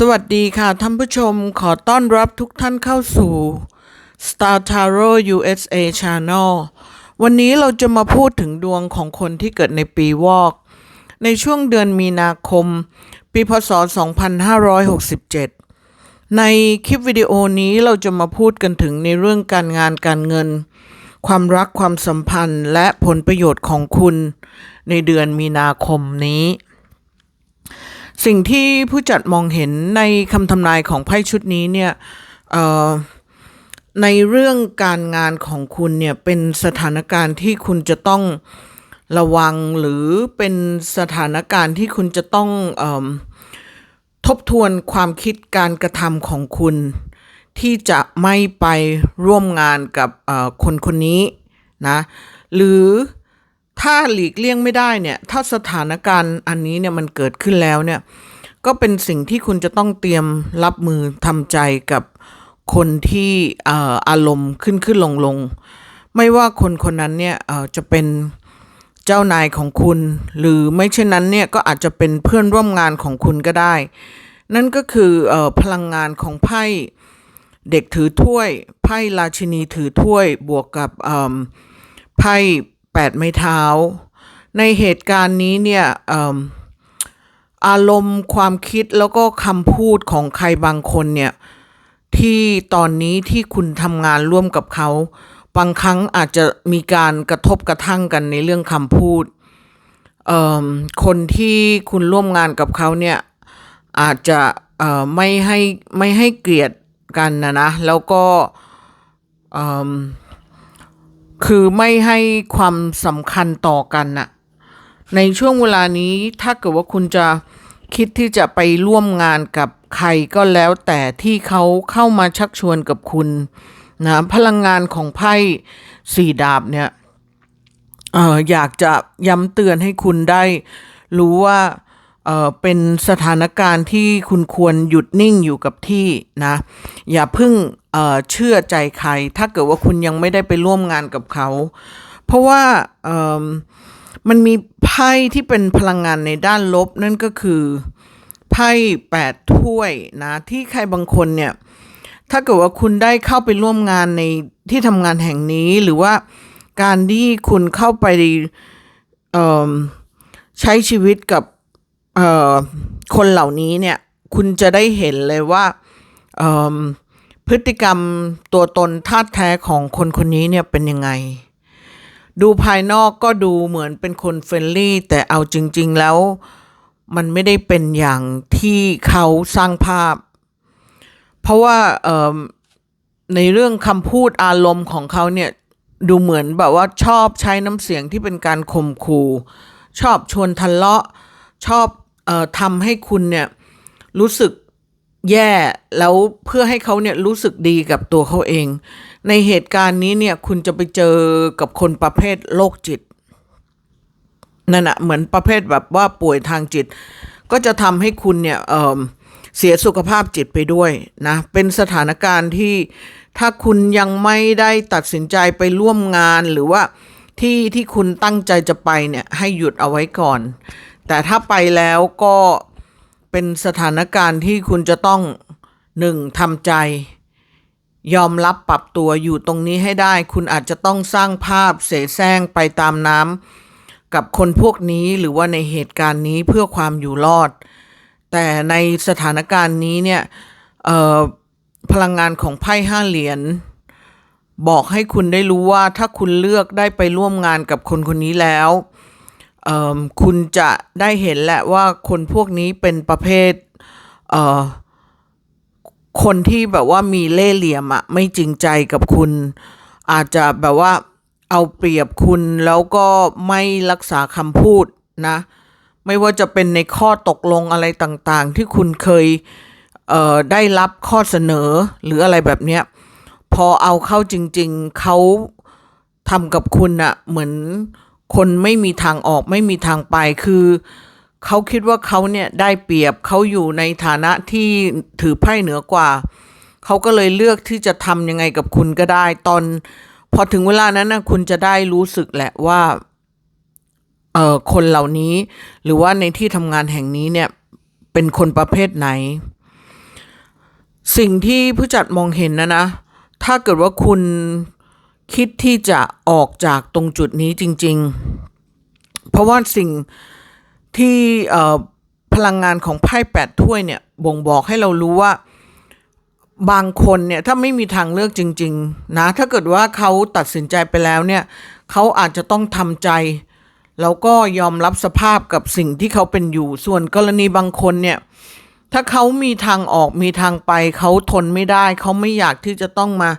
สวัสดีค่ะท่านผู้ชมขอต้อนรับทุกท่านเข้าสู่ Star Tarot USA Channel วันนี้เราจะมาพูดถึงดวงของคนที่เกิดในปีวอก ในช่วงเดือนมีนาคม ปีพศ 2567 ในคลิปวิดีโอนี้เราจะมาพูดกันถึงในเรื่องการงานการเงิน ความรักความสัมพันธ์และผลประโยชน์ของคุณ ในเดือนมีนาคมนี้ สิ่งที่ผู้จัดมองเห็นในคำทำนายของไพ่ชุดนี้เนี่ยในเรื่องการงานของคุณเนี่ยเป็นสถานการณ์ที่คุณจะต้องระวังหรือเป็นสถานการณ์ที่คุณจะต้องอทบทวนความคิดการกระทำของคุณ ที่จะไม่ไปร่วมงานกับคนคนนี้นะหรือ ถ้าหลีกเลี่ยงไม่ได้เนี่ย ถ้าสถานการณ์อันนี้เนี่ยมันเกิดขึ้นแล้วเนี่ย ก็เป็นสิ่งที่คุณจะต้องเตรียมรับมือทำใจกับคนที่ออารมณ์ขึ้นขึ้นลงลงไม่ว่าคนคนนั้นเนี่ยจะเป็นเจ้านายของคุณ หรือไม่เช่นนั้นเนี่ยก็อาจจะเป็นเพื่อนร่วมงานของคุณก็ได้ นั่นก็คืออพลังงานของไพ่เด็กถือถ้วย ไพ่ราชินีถือถ้วยบวกกับไพ่ แปดไม้เท้า ในเหตุการณ์นี้เนี่ยอารมณ์ความคิดแล้วก็คำพูดของใครบางคนเนี่ยที่ตอนนี้ที่คุณทำงานร่วมกับเขา บางครั้งอาจจะมีการกระทบกระทั่งกันในเรื่องคำพูด คนที่คุณร่วมงานกับเขาเนี่ยอาจจะไม่ให้ไม่ให้เกลียรติกันนะนะ แล้วก็ คือไม่ให้ความสำคัญต่อกันน่ะ ในช่วงเวลานี้ถ้าเกิดว่าคุณจะคิดที่จะไปร่วมงานกับใครก็แล้วแต่ที่เขาเข้ามาชักชวนกับคุณนะพลังงานของไพ่สี่ดาบเนี่ยอออยากจะย้ำเตือนให้คุณได้รู้ว่า เออเป็นสถานการณ์ที่คุณควรหยุดนิ่งอยู่กับที่นะ อย่าเพิ่งเอ่อเชื่อใจใคร ถ้าเกิดว่าคุณยังไม่ได้ไปร่วมงานกับเขา เพราะว่าเอ่อมันมีไพ่ที่เป็นพลังงานในด้านลบ นั่นก็คือไพ่แปดถ้วยนะที่ใครบางคนเนี่ยถ้าเกิดว่าคุณได้เข้าไปร่วมงานในที่ทำงานแห่งนี้หรือว่าการที่คุณเข้าไปใช้ชีวิตกับ เอ่อคนเหล่านี้เนี่ยคุณจะได้เห็นเลยว่าเอิ่มพฤติกรรมตัวตนท่าแท้ของคนคนนี้เนี่ยเป็นยังไง ดูภายนอกก็ดูเหมือนเป็นคนเฟรนลี่ แต่เอาจริง ๆแล้วมันไม่ได้เป็นอย่างที่เขาสร้างภาพ เพราะว่าเอ่อในเรื่องคำพูดอารมณ์ของเขาเนี่ยดูเหมือนแบบว่าชอบใช้น้ำเสียงที่เป็นการข่มขู่ ชอบชวนทะเลาะชอบ ทำให้คุณเนี่ยรู้สึกแย่แล้วเพื่อให้เขาเนี่ยรู้สึกดีกับตัวเขาเอง ในเหตุการณ์นี้เนี่ยคุณจะไปเจอกับคนประเภทโรคจิตนั่นอะเหมือนประเภทแบบว่าป่วยทางจิต ก็จะทำให้คุณเนี่ยเออเสียสุขภาพจิตไปด้วยนะเป็นสถานการณ์ที่ถ้าคุณยังไม่ได้ตัดสินใจไปร่วมงานหรือว่าที่ที่คุณตั้งใจจะไปเนี่ยให้หยุดเอาไว้ก่อน แต่ถ้าไปแล้วก็เป็นสถานการณ์ที่คุณจะต้องหนึ่งทำใจ ยอมรับปรับตัวอยู่ตรงนี้ให้ได้ คุณอาจจะต้องสร้างภาพเสแสร้งไปตามน้ำกับคนพวกนี้หรือว่าในเหตุการณ์นี้เพื่อความอยู่รอด แต่ในสถานการณ์นี้เนี่ยพลังงานของไพ่ห้าเหรียญบอกให้คุณได้รู้ว่าถ้าคุณเลือกได้ไปร่วมงานกับคนคนนี้แล้ว คุณจะได้เห็นแหละว่าคนพวกนี้เป็นประเภทเคนที่แบบว่ามีเล่ห์เหลี่ยมอะไม่จริงใจกับคุณ อาจจะแบบว่าเอาเปรียบคุณแล้วก็ไม่รักษาคำพูดนะ ไม่ว่าจะเป็นในข้อตกลงอะไรต่างๆ ที่คุณเคยเได้รับข้อเสนอหรืออะไรแบบเนี้ยพอเอาเข้าจริง ๆเขาทำกับคุณอะเหมือน คนไม่มีทางออกไม่มีทางไปคือเขาคิดว่าเขาเนี่ยได้เปรียบเขาอยู่ในฐานะที่ถือไพ่เหนือกว่า เขาก็เลยเลือกที่จะทำยังไงกับคุณก็ได้ ตอนพอถึงเวลานั้นนะคุณจะได้รู้สึกแหละว่าเอ่อคนเหล่านี้ หรือว่าในที่ทำงานแห่งนี้เนี่ยเป็นคนประเภทไหน สิ่งที่ผู้จัดมองเห็นนะนะ ถ้าเกิดว่าคุณ คิดที่จะออกจากตรงจุดนี้จริง ๆ เพราะว่าสิ่งที่พลังงานของไพ่แปดถ้วยเนี่ยบ่งบอกให้เรารู้ว่าบางคนเนี่ยถ้าไม่มีทางเลือกจริง ๆ นะ ถ้าเกิดว่าเขาตัดสินใจไปแล้วเนี่ยเขาอาจจะต้องทำใจ แล้วก็ยอมรับสภาพกับสิ่งที่เขาเป็นอยู่ส่วนกรณีบางคนเนี่ยถ้าเขามีทางออกมีทางไป เขาทนไม่ได้ เขาไม่อยากที่จะต้องมา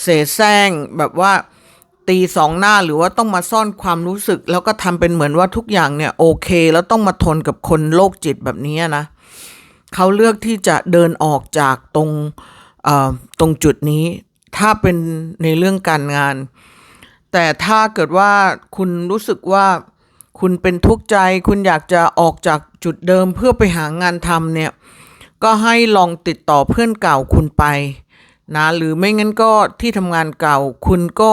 เสแสร้งแบบว่าตีสองหน้าหรือว่าต้องมาซ่อนความรู้สึก แล้วก็ทำเป็นเหมือนว่าทุกอย่างเนี่ยโอเค แล้วต้องมาทนกับคนโรคจิตแบบนี้นะเขาเลือกที่จะเดินออกจากตรงตรงจุดนี้ ถ้าเป็นในเรื่องการงาน แต่ถ้าเกิดว่าคุณรู้สึกว่าคุณเป็นทุกข์ใจ คุณอยากจะออกจากจุดเดิมเพื่อไปหางานทำเนี่ย ก็ให้ลองติดต่อเพื่อนเก่าคุณไป นะหรือไม่งั้นก็ที่ทำงานเก่า คุณก็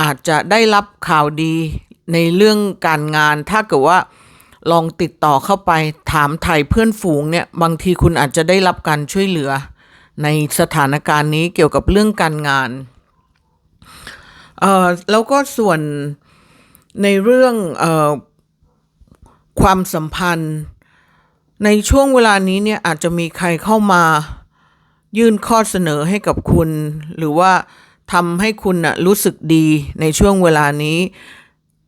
อาจจะได้รับข่าวดีในเรื่องการงาน ถ้าเกิดว่าลองติดต่อเข้าไปถามไถ่เพื่อนฝูงเนี่ยบางทีคุณอาจจะได้รับการช่วยเหลือ ในสถานการณ์นี้เกี่ยวกับเรื่องการงานเอ่อแล้วก็ส่วนในเรื่องเอ่อความสัมพันธ์ ในช่วงเวลานี้เนี่ยอาจจะมีใครเข้ามา ยื่นข้อเสนอให้กับคุณ หรือว่าทำให้คุณน่ะรู้สึกดีในช่วงเวลานี้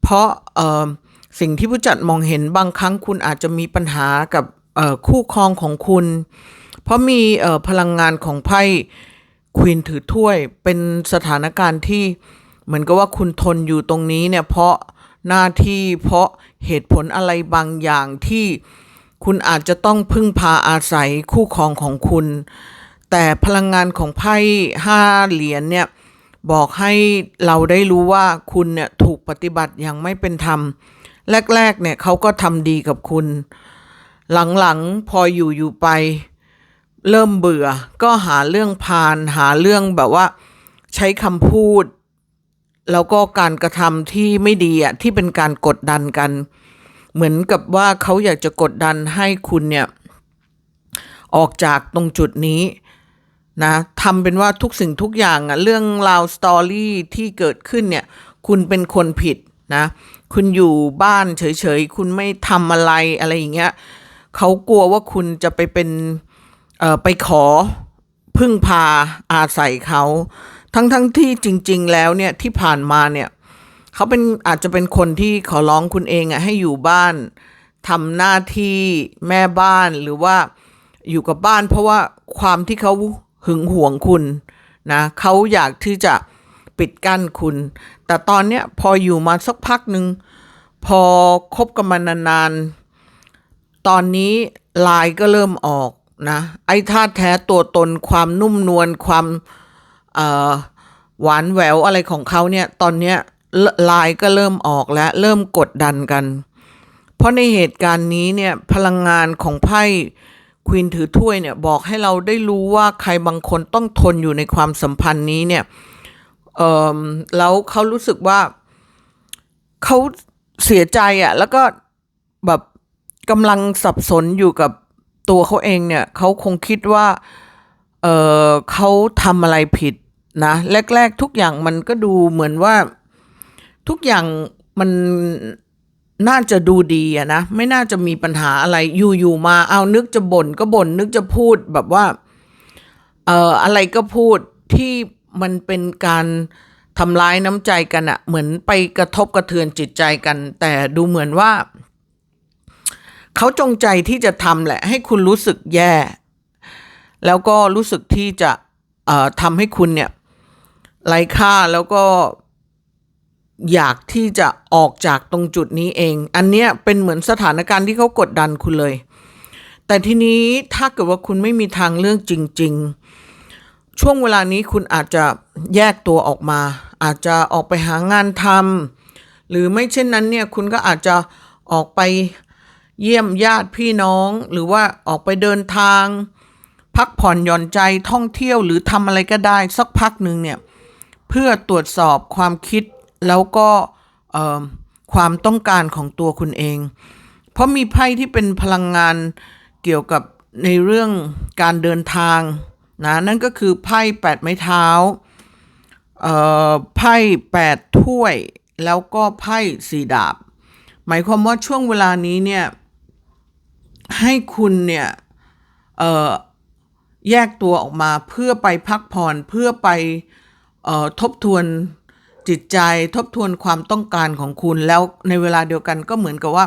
เพราะสิ่งที่ผู้จัดมองเห็นบางครั้งคุณอาจจะมีปัญหากับคู่ครองของคุณ เพราะมีพลังงานของไพ่ควีนถือถ้วยเป็นสถานการณ์ที่เหมือนกับว่าคุณทนอยู่ตรงนี้เนี่ยเพราะหน้าที่เพราะเหตุผลอะไรบางอย่างที่คุณอาจจะต้องพึ่งพาอาศัยคู่ครองของคุณ แต่พลังงานของไพ่ห้าเหรียญเนี่ยบอกให้เราได้รู้ว่าคุณเนี่ยถูกปฏิบัติอย่างไม่เป็นธรรม แรกๆเนี่ยเขาก็ทำดีกับคุณ หลังๆพออยู่อยู่ไป เริ่มเบื่อ ก็หาเรื่องพาลหาเรื่องแบบว่า ใช้คำพูด แล้วก็การกระทำที่ไม่ดีอะที่เป็นการกดดันกัน เหมือนกับว่าเขาอยากจะกดดันให้คุณเนี่ยออกจากตรงจุดนี้ นะทำเป็นว่าทุกสิ่งทุกอย่างอะเรื่องราวสตอรี่ที่เกิดขึ้นเนี่ย คุณเป็นคนผิดนะคุณอยู่บ้านเฉยๆ คุณไม่ทำอะไรอะไรอย่างเงี้ยเขากลัวว่าคุณจะไปเป็นเอ่อไปขอพึ่งพาอาศัยเขา ทั้งๆที่จริง ๆ แล้วเนี่ยที่ผ่านมาเนี่ยเขาเป็นอาจจะเป็นคนที่ขอร้องคุณเองอะให้อยู่บ้านทำหน้าที่แม่บ้านหรือว่าอยู่กับบ้าน เพราะว่าความที่เขา หึงหวงคุณนะเขาอยากที่จะปิดกั้นคุณ แต่ตอนเนี้ยพออยู่มาสักพักหนึ่งพอคบกันมานานๆ ตอนนี้ลายก็เริ่มออกนะไอ้ท่าแท้ตัวตนความนุ่มนวลความหวานแหววอะไรของเขาเนี่ยตอนเนี้ยลายก็เริ่มออกแล้วเริ่มกดดันกัน เพราะในเหตุการณ์นี้เนี่ยพลังงานของไพ่ ควีนถือถ้วยเนี่ยบอกให้เราได้รู้ว่าใครบางคนต้องทนอยู่ในความสัมพันธ์นี้เนี่ยเออแล้วเขารู้สึกว่าเขาเสียใจอะ่ะแล้วก็แบบกำลังสับสนอยู่กับตัวเขาเองเนี่ยเขาคงคิดว่าเออเขาทำอะไรผิดนะแรก ๆ ทุกอย่างมันก็ดูเหมือนว่าทุกอย่างมัน น่าจะดูดีอะนะ ไม่น่าจะมีปัญหาอะไรอยู่ๆมาเอานึกจะบ่นก็บ่นนึกจะพูดแบบว่าเอ่ออะไรก็พูดที่มันเป็นการทำร้ายน้ำใจกันอะเหมือนไปกระทบกระเทือนจิตใจกัน แต่ดูเหมือนว่า เขาจงใจที่จะทำแหละ ให้คุณรู้สึกแย่ แล้วก็รู้สึกที่จะเอ่อทำให้คุณเนี่ยไร้ค่าแล้วก็ อยากที่จะออกจากตรงจุดนี้เอง อันเนี้ยเป็นเหมือนสถานการณ์ที่เขากดดันคุณเลย แต่ทีนี้ถ้าเกิดว่าคุณไม่มีทางเลือกจริง ๆ ช่วงเวลานี้คุณอาจจะแยกตัวออกมา อาจจะออกไปหางานทำหรือไม่เช่นนั้นเนี่ยคุณก็อาจจะออกไปเยี่ยมญาติพี่น้อง หรือว่าออกไปเดินทาง พักผ่อนหย่อนใจท่องเที่ยวหรือทำอะไรก็ได้สักพักหนึ่งเนี่ยเพื่อตรวจสอบความคิด แล้วก็ความต้องการของตัวคุณเอง เพราะมีไพ่ที่เป็นพลังงานเกี่ยวกับในเรื่องการเดินทางนะนั่นก็คือไพ่แปดไม้เท้าไพ่แปดถ้วย แล้วก็ไพ่สีดาบ หมายความว่าช่วงเวลานี้เนี่ยให้คุณเนี่ยแยกตัวออกมาเพื่อไปพักผ่อนเพื่อไปออทบทวน จิตใจทบทวนความต้องการของคุณ แล้วในเวลาเดียวกันก็เหมือนกับว่า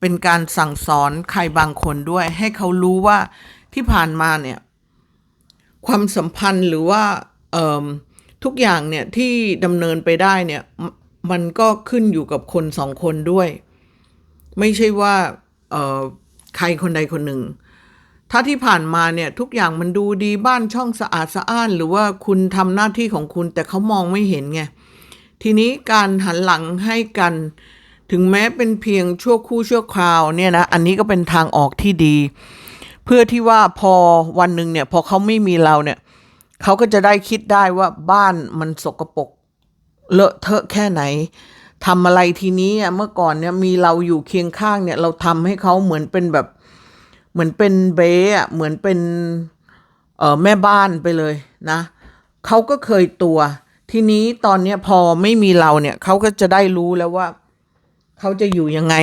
เป็นการสั่งสอนใครบางคนด้วย ให้เขารู้ว่าที่ผ่านมาเนี่ย ความสัมพันธ์หรือว่าทุกอย่างเนี่ยที่ดำเนินไปได้เนี่ย มันก็ขึ้นอยู่กับคนสองคนด้วย ไม่ใช่ว่าใครคนใดคนหนึ่ง ถ้าที่ผ่านมาเนี่ยทุกอย่างมันดูดีบ้านช่องสะอาดสะอ้าน หรือว่าคุณทำหน้าที่ของคุณแต่เขามองไม่เห็นไง ทีนี้การหันหลังให้กัน ถึงแม้เป็นเพียงชั่วคู่ชั่วคราวเนี่ยนะอันนี้ก็เป็นทางออกที่ดี เพื่อที่ว่าพอวันหนึ่งเนี่ยพอเขาไม่มีเราเนี่ยเขาก็จะได้คิดได้ว่าบ้านมันสกปรกเลอะเทอะแค่ไหนทำอะไรทีนี้เมื่อก่อนเนี่ยมีเราอยู่เคียงข้างเนี่ย เราทำให้เขาเหมือนเป็นแบบ เหมือนเป็นเบ้อะเหมือนเป็นเออแม่บ้านไปเลยนะเขาก็เคยตัว ทีนี้ตอนเนี้ยพอไม่มีเราเนี่ยเขาก็จะได้รู้แล้วว่าเขาจะอยู่ยังไง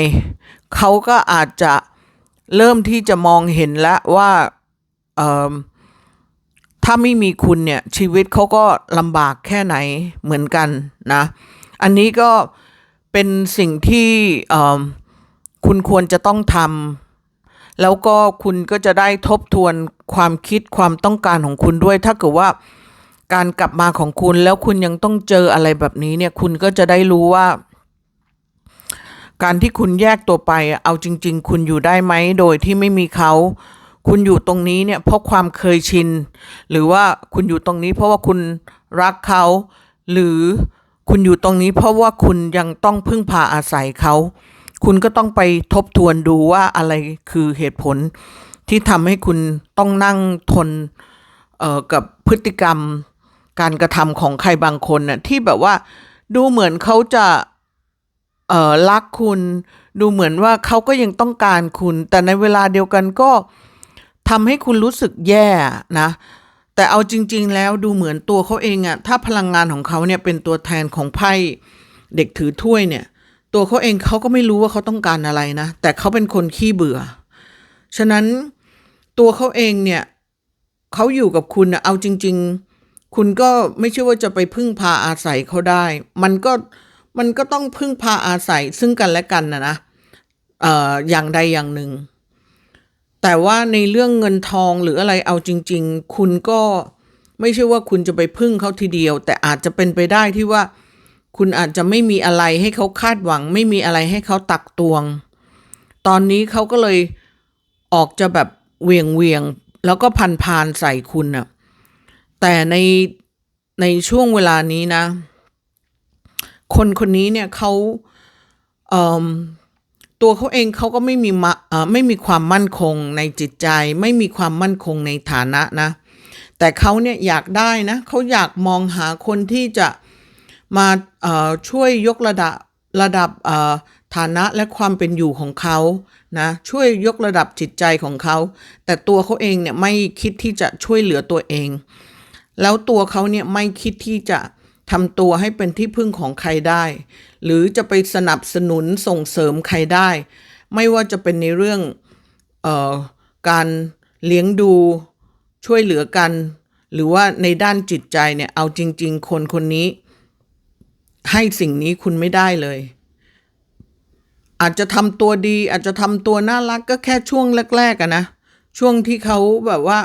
เขาก็อาจจะเริ่มที่จะมองเห็นแล้วว่าถ้าไม่มีคุณเนี่ยชีวิตเขาก็ลำบากแค่ไหนเหมือนกันนะ อันนี้ก็เป็นสิ่งที่คุณควรจะต้องทำแล้วก็คุณก็จะได้ทบทวนความคิดความต้องการของคุณด้วย ถ้าเกิดว่า การกลับมาของคุณแล้วคุณยังต้องเจออะไรแบบนี้เนี่ยคุณก็จะได้รู้ว่า การที่คุณแยกตัวไป เอาจริง ๆ คุณอยู่ได้ไหมโดยที่ไม่มีเขาคุณอยู่ตรงนี้เนี่ยเพราะความเคยชิน หรือว่าคุณอยู่ตรงนี้เพราะว่าคุณรักเขา หรือคุณอยู่ตรงนี้เพราะว่าคุณยังต้องพึ่งพาอาศัยเขา คุณก็ต้องไปทบทวนดูว่าอะไรคือเหตุผลที่ทำให้คุณต้องนั่งทนเออกับพฤติกรรม การกระทำของใครบางคนน่ะที่แบบว่าดูเหมือนเขาจะเอ่อรักคุณ ดูเหมือนว่าเขาก็ยังต้องการคุณ แต่ในเวลาเดียวกันก็ทำให้คุณรู้สึกแย่นะ แต่เอาจริง ๆ แล้วดูเหมือนตัวเขาเองอะถ้าพลังงานของเขาเนี่ยเป็นตัวแทนของไพ่เด็กถือถ้วยเนี่ย ตัวเขาเองเขาก็ไม่รู้ว่าเขาต้องการอะไรนะ แต่เขาเป็นคนขี้เบื่อ ฉะนั้นตัวเขาเองเนี่ยเขาอยู่กับคุณนะเอาจริง ๆ คุณก็ไม่ใช่ว่าจะไปพึ่งพาอาศัยเขาได้ มันก็มันก็ต้องพึ่งพาอาศัยซึ่งกันและกันนะนะเอ่ออย่างใดอย่างหนึ่ง แต่ว่าในเรื่องเงินทองหรืออะไรเอาจริง ๆ คุณก็ไม่ใช่ว่าคุณจะไปพึ่งเขาทีเดียว แต่อาจจะเป็นไปได้ที่ว่า คุณอาจจะไม่มีอะไรให้เขาคาดหวัง ไม่มีอะไรให้เขาตักตวง ตอนนี้เขาก็เลยออกจะแบบเวียงเวียงแล้วก็พันพานใส่คุณน่ะ แต่ในในช่วงเวลานี้นะ คนคนนี้เนี่ยเขาเตัวเขาเองเขาก็ไม่มีมะเอ่อไม่มีความมั่นคงในจิตใจ ไม่มีความมั่นคงในฐานะนะ แต่เขาเนี่ยอยากได้นะเขาอยากมองหาคนที่จะมาช่วยยกระดับระดับฐานะและความเป็นอยู่ของเขานะช่วยยกระดับจิตใจของเขา แต่ตัวเขาเองเนี่ยไม่คิดที่จะช่วยเหลือตัวเอง แล้วตัวเขาเนี่ยไม่คิดที่จะทำตัวให้เป็นที่พึ่งของใครได้ หรือจะไปสนับสนุนส่งเสริมใครได้ ไม่ว่าจะเป็นในเรื่องออการเลี้ยงดูช่วยเหลือกัน หรือว่าในด้านจิตใจเนี่ยเอาจริง ๆ คนคนนี้ ให้สิ่งนี้คุณไม่ได้เลย อาจจะทำตัวดี อาจจะทำตัวน่ารักก็แค่ช่วงแรกๆอะนะ ช่วงที่เขาแบบว่า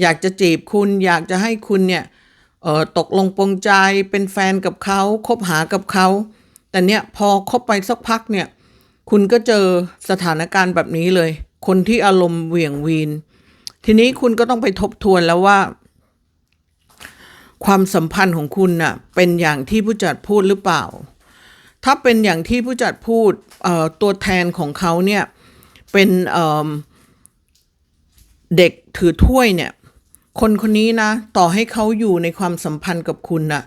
อยากจะจีบคุณ อยากจะให้คุณเนี่ยตกลงปรงใจเป็นแฟนกับเขาคบหากับเขา แต่เนี่ยพอคบไปสักพักเนี่ยคุณก็เจอสถานการณ์แบบนี้เลย คนที่อารมณ์เหวี่ยงวีน ทีนี้คุณก็ต้องไปทบทวนแล้วว่า ความสัมพันธ์ของคุณน่ะเป็นอย่างที่ผู้จัดพูดหรือเปล่า ถ้าเป็นอย่างที่ผู้จัดพูดตัวแทนของเขาเนี่ยเป็นเเด็กถือถ้วยเนี่ย คนคนนี้นะ ต่อให้เขาอยู่ในความสัมพันธ์กับคุณน่ะ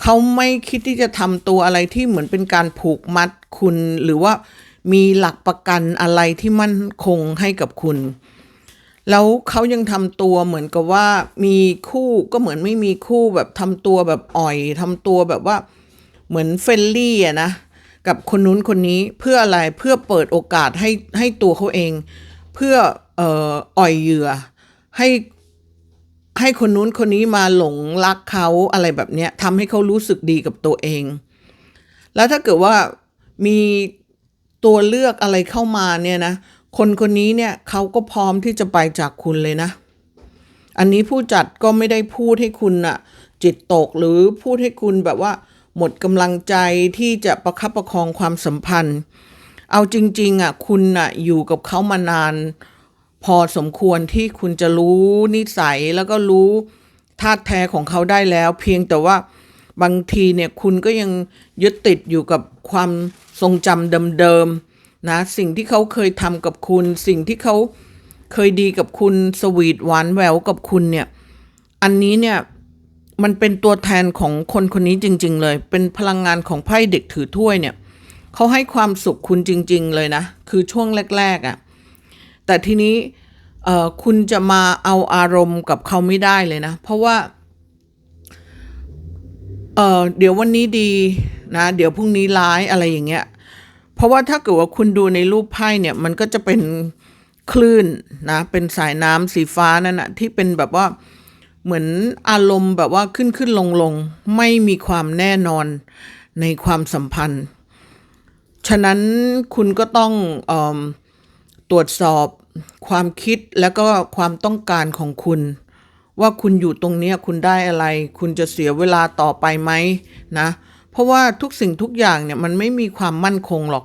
เขาไม่คิดที่จะทำตัวอะไรที่เหมือนเป็นการผูกมัดคุณ หรือว่ามีหลักประกันอะไรที่มั่นคงให้กับคุณ แล้วเขายังทำตัวเหมือนกับว่ามีคู่ก็เหมือนไม่มีคู่แบบทำตัวแบบอ่อยทำตัวแบบว่าเหมือนเฟรนลี่อะนะกับคนนู้นคนนี้เพื่ออะไรเพื่อเปิดโอกาสให้ให้ตัวเขาเอง เพื่อเอ่ออ่อยเหยื่อ ให้ ให้คนนู้นคนนี้มาหลงรักเขาอะไรแบบเนี้ยทำให้เขารู้สึกดีกับตัวเอง แล้วถ้าเกิดว่ามีตัวเลือกอะไรเข้ามาเนี่ยนะ คนคนนี้เนี่ยเขาก็พร้อมที่จะไปจากคุณเลยนะ อันนี้ผู้จัดก็ไม่ได้พูดให้คุณอะจิตตกหรือพูดให้คุณแบบว่า หมดกำลังใจที่จะประคับประคองความสัมพันธ์ เอาจริงๆอะคุณอะอยู่กับเขามานาน พอสมควรที่คุณจะรู้นิสัยแล้วก็รู้ธาตุแท้ของเขาได้แล้ว เพียงแต่ว่าบางทีเนี่ยคุณก็ยังยึดติดอยู่กับความทรงจำเดิมๆนะสิ่งที่เขาเคยทำกับคุณ สิ่งที่เขาเคยดีกับคุณสวีทหวานแหววกับคุณเนี่ยอันนี้เนี่ยมันเป็นตัวแทนของคนคนนี้จริง ๆ เลย เป็นพลังงานของไพ่เด็กถือถ้วยเนี่ยเขาให้ความสุขคุณจริง ๆ เลยนะ คือช่วงแรกๆอะ่ะ แต่ทีนี้คุณจะมาเอาอารมณ์กับเขาไม่ได้เลยนะ เพราะว่าเเดี๋ยววันนี้ดีนะ เดี๋ยวพรุ่งนี้ร้ายอะไรอย่างเงี้ย เพราะว่าถ้าเกิดว่าคุณดูในรูปไพ่เนี่ย มันก็จะเป็นคลื่นนะ เป็นสายน้ำสีฟ้านั่นนะที่เป็นแบบว่าเหมือนอารมณ์แบบว่าขึ้นขึ้นลงลงไม่มีความแน่นอนในความสัมพันธ์ ฉะนั้นคุณก็ต้องเอ ตรวจสอบความคิดแล้วก็ความต้องการของคุณ ว่าคุณอยู่ตรงนี้คุณได้อะไร คุณจะเสียเวลาต่อไปไหมนะ เพราะว่าทุกสิ่งทุกอย่างเนี่ยมันไม่มีความมั่นคงหรอก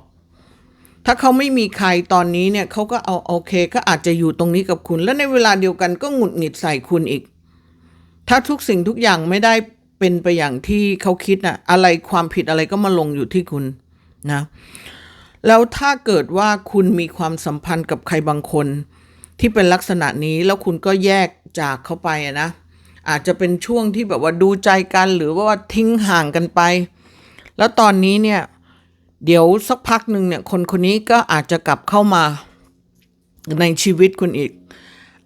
ถ้าเขาไม่มีใครตอนนี้เนี่ยเขาก็เอาโอเคก็อาจจะอยู่ตรงนี้กับคุณ แล้วในเวลาเดียวกันก็หงุดหงิดใส่คุณอีก ถ้าทุกสิ่งทุกอย่างไม่ได้เป็นไปอย่างที่เขาคิดนะอะไรความผิดอะไรก็มาลงอยู่ที่คุณนะ แล้วถ้าเกิดว่าคุณมีความสัมพันธ์กับใครบางคน ที่เป็นลักษณะนี้แล้วคุณก็แยกจากเขาไปอะนะ อาจจะเป็นช่วงที่แบบว่าดูใจกันหรือว่าทิ้งห่างกันไป แล้วตอนนี้เนี่ย เดี๋ยวสักพักหนึ่งเนี่ยคนคนนี้ก็อาจจะกลับเข้ามาในชีวิตคุณอีก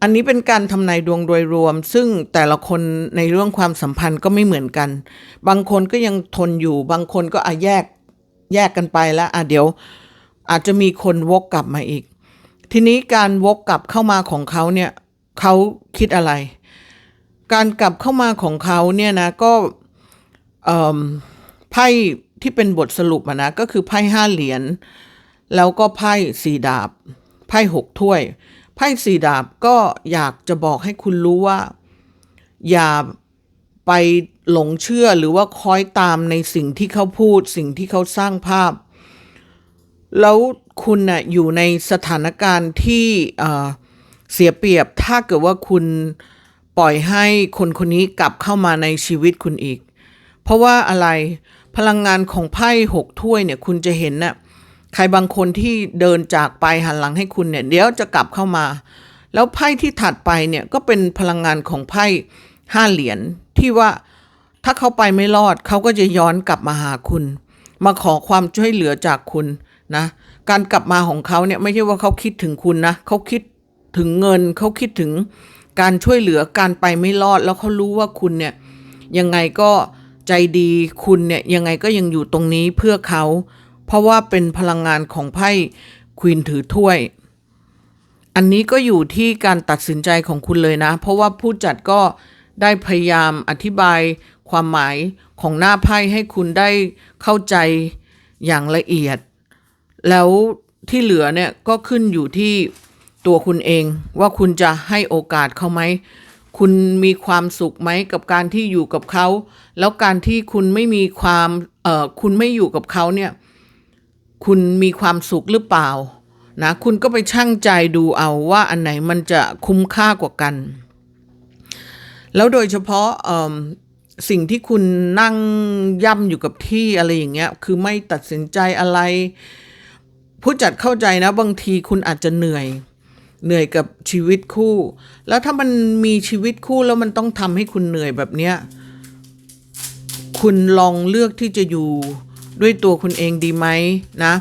อันนี้เป็นการทำนายดวงโดยรวม ซึ่งแต่ละคนในเรื่องความสัมพันธ์ก็ไม่เหมือนกัน บางคนก็ยังทนอยู่ บางคนก็อาแยกแยกกันไปแล้วอะเดี๋ยว อาจจะมีคนวกกลับมาอีก ทีนี้การวกกลับเข้ามาของเขาเนี่ยเขาคิดอะไร การกลับเข้ามาของเขาเนี่ยนะก็ไพ่ที่เป็นบทสรุปนะก็คือไพ่ห้าเหรียญแล้วก็ไพ่สี่ดาบ ไพ่หกถ้วย ไพ่สี่ดาบก็อยากจะบอกให้คุณรู้ว่า อย่าไปหลงเชื่อหรือว่าคอยตามในสิ่งที่เขาพูด สิ่งที่เขาสร้างภาพ แล้วคุณน่ะอยู่ในสถานการณ์ที่เสียเปรียบถ้าเกิดว่าคุณปล่อยให้คนคนนี้กลับเข้ามาในชีวิตคุณอีก เพราะว่าอะไรพลังงานของไพ่หกถ้วยเนี่ยคุณจะเห็นน่ะใครบางคนที่เดินจากไปหันหลังให้คุณเนี่ยเดี๋ยวจะกลับเข้ามา แล้วไพ่ที่ถัดไปเนี่ยก็เป็นพลังงานของไพ่ห้าเหรียญที่ว่าถ้าเขาไปไม่รอดเขาก็จะย้อนกลับมาหาคุณ มาขอความช่วยเหลือจากคุณ นะการกลับมาของเขาเนี่ยไม่ใช่ว่าเขาคิดถึงคุณนะเขาคิดถึงเงินเขาคิดถึงการช่วยเหลือการไปไม่รอด แล้วเขารู้ว่าคุณเนี่ยยังไงก็ใจดีคุณเนี่ยยังไงก็ยังอยู่ตรงนี้เพื่อเขา เพราะว่าเป็นพลังงานของไพ่ควีนถือถ้วย อันนี้ก็อยู่ที่การตัดสินใจของคุณเลยนะ เพราะว่าผู้จัดก็ได้พยายามอธิบายความหมายของหน้าไพ่ให้คุณได้เข้าใจอย่างละเอียด แล้วที่เหลือเนี่ยก็ขึ้นอยู่ที่ตัวคุณเอง ว่าคุณจะให้โอกาสเขาไหม คุณมีความสุขไหมกับการที่อยู่กับเขา แล้วการที่คุณไม่มีความเอ่อคุณไม่อยู่กับเขาเนี่ย คุณมีความสุขหรือเปล่านะคุณก็ไปชั่งใจดูเอาว่าอันไหนมันจะคุ้มค่ากว่ากัน แล้วโดยเฉพาะอืมสิ่งที่คุณนั่งย่ำอยู่กับที่อะไรอย่างเงี้ย คือไม่ตัดสินใจอะไร ผู้จัดเข้าใจนะบางทีคุณอาจจะเหนื่อยเหนื่อยกับชีวิตคู่ แล้วถ้ามันมีชีวิตคู่แล้วมันต้องทำให้คุณเหนื่อยแบบเนี้ยคุณลองเลือกที่จะอยู่ด้วยตัวคุณเองดีไหมนะ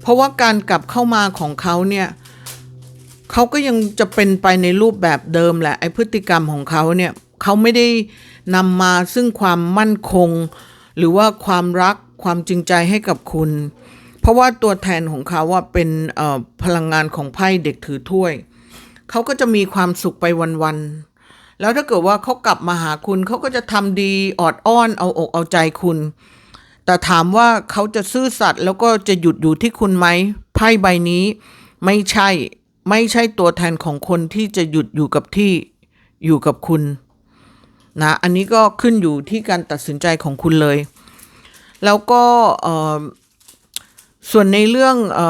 เพราะว่าการกลับเข้ามาของเขาเนี่ยเขาก็ยังจะเป็นไปในรูปแบบเดิมแหละไอพฤติกรรมของเขาเนี่ยเขาไม่ได้นำมาซึ่งความมั่นคง หรือว่าความรักความจริงใจให้กับคุณ เพราะว่าตัวแทนของเขาว่าเป็นพลังงานของไพ่เด็กถือถ้วย เขาก็จะมีความสุขไปวันๆ แล้วถ้าเกิดว่าเขากลับมาหาคุณ เขาก็จะทำดีออดอ้อนเอาอกเอาใจคุณ แต่ถามว่าเขาจะซื่อสัตย์แล้วก็จะหยุดอยู่ที่คุณไหมไพ่ใบนี้ไม่ใช่ไม่ใช่ตัวแทนของคนที่จะหยุดอยู่กับที่อยู่กับคุณนะ อันนี้ก็ขึ้นอยู่ที่การตัดสินใจของคุณเลย แล้วก็ ส่วนในเรื่องอ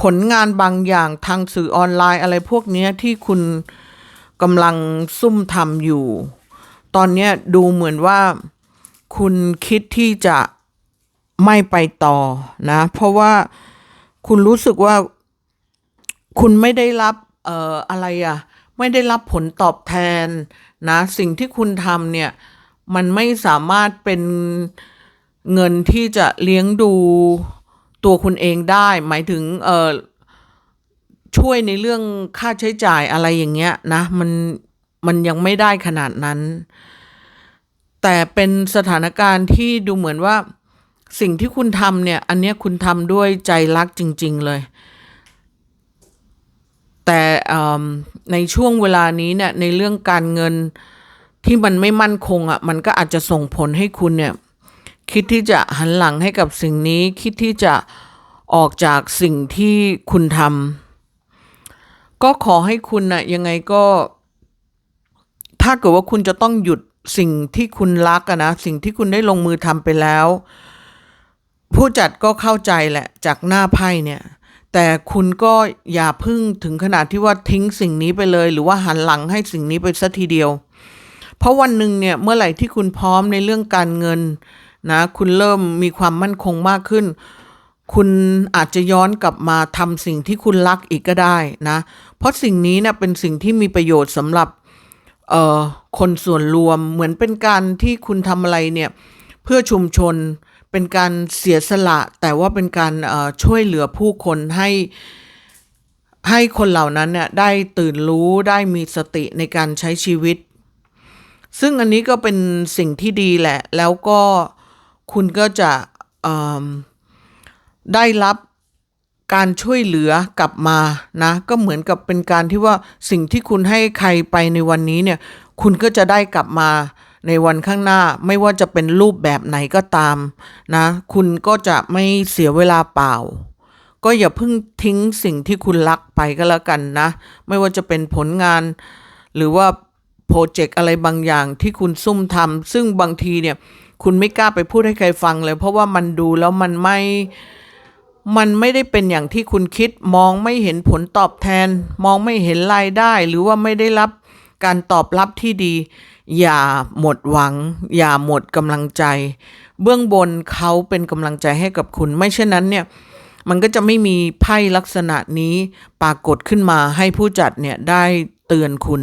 ผลงานบางอย่างทางสื่อออนไลน์อะไรพวกนี้ที่คุณกำลังซุ่มทำอยู่ ตอนนี้ดูเหมือนว่าคุณคิดที่จะไม่ไปต่อนะ เพราะว่าคุณรู้สึกว่าคุณไม่ได้รับเอ่ออะไรอะไม่ได้รับผลตอบแทนนะ สิ่งที่คุณทำเนี่ย มันไม่สามารถเป็นเงินที่จะเลี้ยงดู ตัวคุณเองได้ หมายถึงเออช่วยในเรื่องค่าใช้จ่ายอะไรอย่างเงี้ยนะมันมันยังไม่ได้ขนาดนั้น แต่เป็นสถานการณ์ที่ดูเหมือนว่าสิ่งที่คุณทำเนี่ย อันเนี้ยคุณทำด้วยใจรักจริง ๆ เลย แต่เอิ่มในช่วงเวลานี้เนี่ยในเรื่องการเงินที่มันไม่มั่นคงอะ มันก็อาจจะส่งผลให้คุณเนี่ย คิดที่จะหันหลังให้กับสิ่งนี้ คิดที่จะออกจากสิ่งที่คุณทำก็ขอให้คุณนะยังไงก็ ถ้าเกิดว่าคุณจะต้องหยุดสิ่งที่คุณรักอะนะสิ่งที่คุณได้ลงมือทำไปแล้ว ผู้จัดก็เข้าใจแหละจากหน้าไพ่เนี่ย แต่คุณก็อย่าพึ่งถึงขนาดที่ว่าทิ้งสิ่งนี้ไปเลย หรือว่าหันหลังให้สิ่งนี้ไปซะทีเดียว เพราะวันหนึ่งเนี่ยเมื่อไหร่ที่คุณพร้อมในเรื่องการเงิน นะคุณเริ่มมีความมั่นคงมากขึ้น คุณอาจจะย้อนกลับมาทำสิ่งที่คุณรักอีกก็ได้นะ เพราะสิ่งนี้เนี่ยเป็นสิ่งที่มีประโยชน์สำหรับเอ่อคนส่วนรวมเหมือนเป็นการที่คุณทำอะไรเนี่ยเพื่อชุมชนเป็นการเสียสละ แต่ว่าเป็นการช่วยเหลือผู้คนให้ให้คนเหล่านั้นเนี่ยได้ตื่นรู้ได้มีสติในการใช้ชีวิต ซึ่งอันนี้ก็เป็นสิ่งที่ดีแหละ แล้วก็ คุณก็จะได้รับการช่วยเหลือกลับมานะก็เหมือนกับเป็นการที่ว่าสิ่งที่คุณให้ใครไปในวันนี้เนี่ยคุณก็จะได้กลับมาในวันข้างหน้าไม่ว่าจะเป็นรูปแบบไหนก็ตามนะคุณก็จะไม่เสียเวลาเปล่า ก็อย่าเพิ่งทิ้งสิ่งที่คุณรักไปก็แล้วกันนะ ไม่ว่าจะเป็นผลงาน หรือว่าโปรเจกต์อะไรบางอย่างที่คุณซุ่มทำซึ่งบางทีเนี่ย คุณไม่กล้าไปพูดให้ใครฟังเลย เพราะว่ามันดูแล้วมันไม่มันไม่ได้เป็นอย่างที่คุณคิดมองไม่เห็นผลตอบแทน มองไม่เห็นรายได้ หรือว่าไม่ได้รับการตอบรับที่ดี อย่าหมดหวัง อย่าหมดกำลังใจ เบื้องบนเขาเป็นกำลังใจให้กับคุณ ไม่เช่นนั้นเนี่ยมันก็จะไม่มีไพ่ลักษณะนี้ปรากฏขึ้นมาให้ผู้จัดเนี่ยได้เตือนคุณ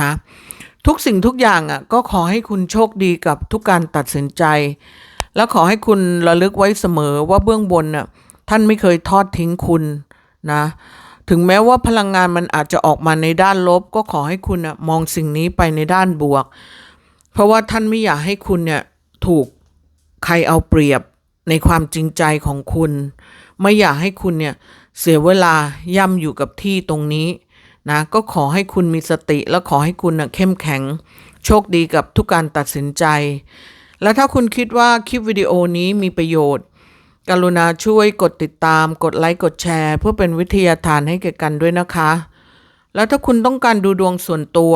นะ ทุกสิ่งทุกอย่างอะก็ขอให้คุณโชคดีกับทุกการตัดสินใจ แล้วขอให้คุณระลึกไว้เสมอว่าเบื้องบนน่ะท่านไม่เคยทอดทิ้งคุณนะถึงแม้ว่าพลังงานมันอาจจะออกมาในด้านลบ ก็ขอให้คุณน่ะมองสิ่งนี้ไปในด้านบวก เพราะว่าท่านไม่อยากให้คุณเนี่ยถูกใครเอาเปรียบในความจริงใจของคุณ ไม่อยากให้คุณเนี่ยเสียเวลาย่ำอยู่กับที่ตรงนี้ นะก็ขอให้คุณมีสติ และขอให้คุณนะเข้มแข็ง โชคดีกับทุกการตัดสินใจ และถ้าคุณคิดว่าคลิปวิดีโอนี้มีประโยชน์ กรุณาช่วยกดติดตาม กดไลค์กดแชร์ เพื่อเป็นวิทยาทานให้แก่กันด้วยนะคะ แล้วถ้าคุณต้องการดูดวงส่วนตัว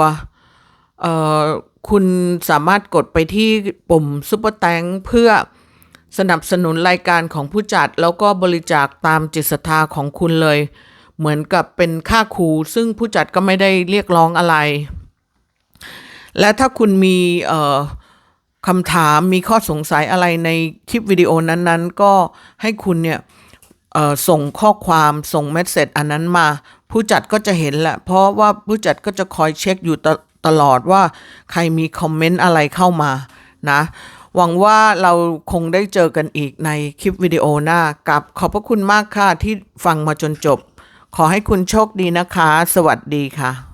คุณสามารถกดไปที่ปุ่มซุปเปอร์แตงเพื่อสนับสนุนรายการของผู้จัด แล้วก็บริจาคตามจิตศรัทธาของคุณเลย เหมือนกับเป็นค่าครูซึ่งผู้จัดก็ไม่ได้เรียกร้องอะไร และถ้าคุณมีคำถามมีข้อสงสัยอะไรในคลิปวิดีโอนั้นๆ ก็ให้คุณเนี่ยส่งข้อความส่งเมสเซจอันนั้นมา ผู้จัดก็จะเห็นแหละ เพราะว่าผู้จัดก็จะคอยเช็คอยู่ตตลอดว่าใครมีคอมเมนต์อะไรเข้ามานะ หวังว่าเราคงได้เจอกันอีกในคลิปวิดีโอหน้ากับขอบพระคุณมากค่ะที่ฟังมาจนจบ ขอให้คุณโชคดีนะคะ สวัสดีค่ะ